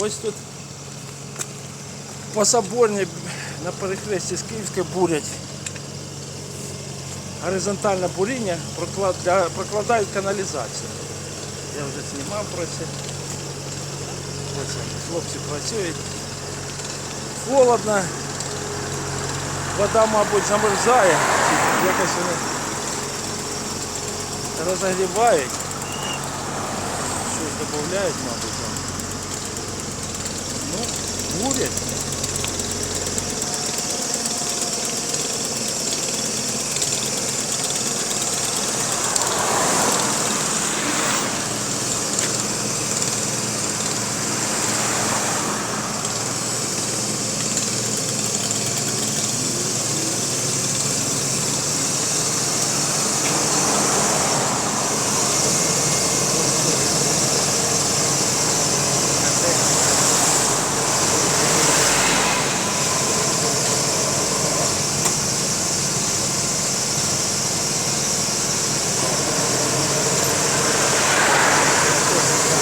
Ось тут по Соборній на перехресті з Київської бурять. Горизонтальне буріння проклад- для- прокладають каналізацію. Я вже знімав про це. Ось вони, хлопці працюють. Холодно. Вода, мабуть, замерзає. Чи Якось вони розогрівають. Щось додають, мабуть. Там. Ну, бурять.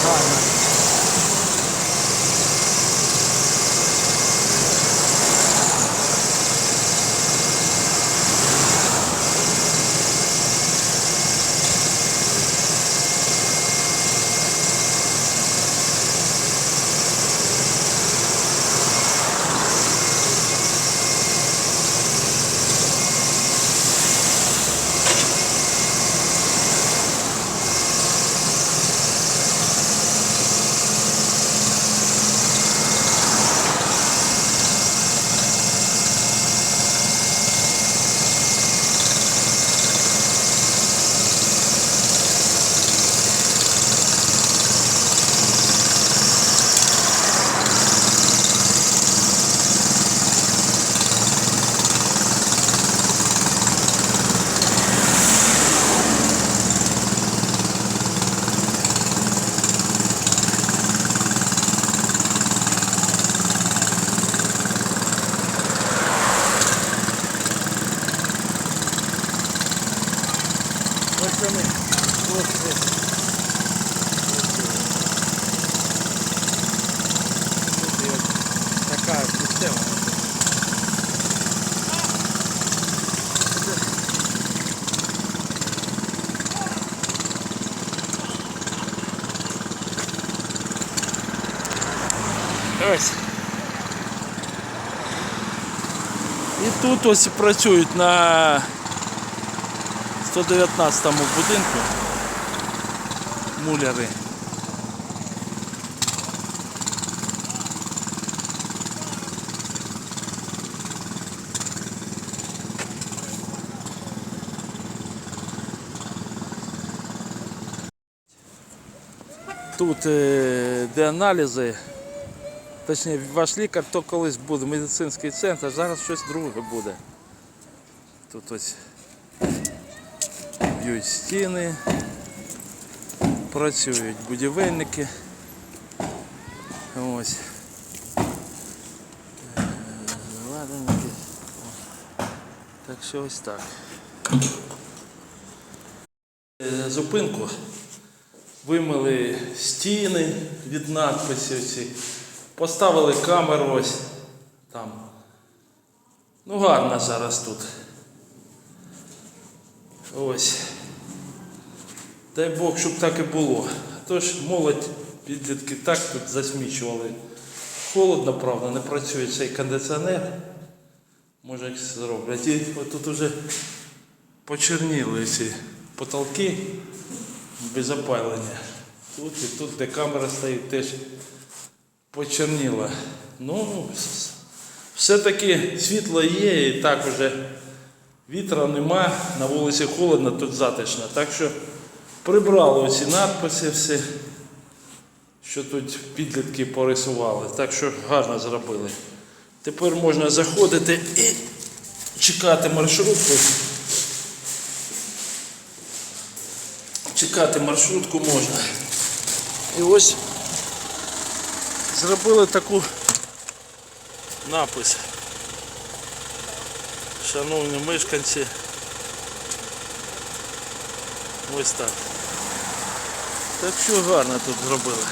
Гарно. Є така система. Ось. І тут ось працюють на 119 будинку муляри. Тут е, де аналізи, точніше ваш лікар, то колись буде медицинський центр, зараз щось друге буде. Тут ось б'ють стіни, працюють будівельники. Ось. Так що ось так. Зупинку. Вимили стіни від надписів ці. Поставили камеру ось там. Ну гарно зараз тут. Ось. Дай Бог, щоб так і було. Тож молодь підлітки так тут засмічували. Холодно, правда, не працює цей кондиціонер. Може як зроблять. І тут уже почерніли ці потолки без опалення. Тут і тут, де камера стоїть, теж почерніла. Ну, все-таки світло є і так уже Вітра нема, на вулиці холодно, тут затишно. Так що прибрали оці надписи всі, що тут підлітки порисували. Так що гарно зробили. Тепер можна заходити і чекати маршрутку. Чекати маршрутку можна. І ось зробили таку напис. Шановні мешканці, ось так. Так що гарно тут зробили.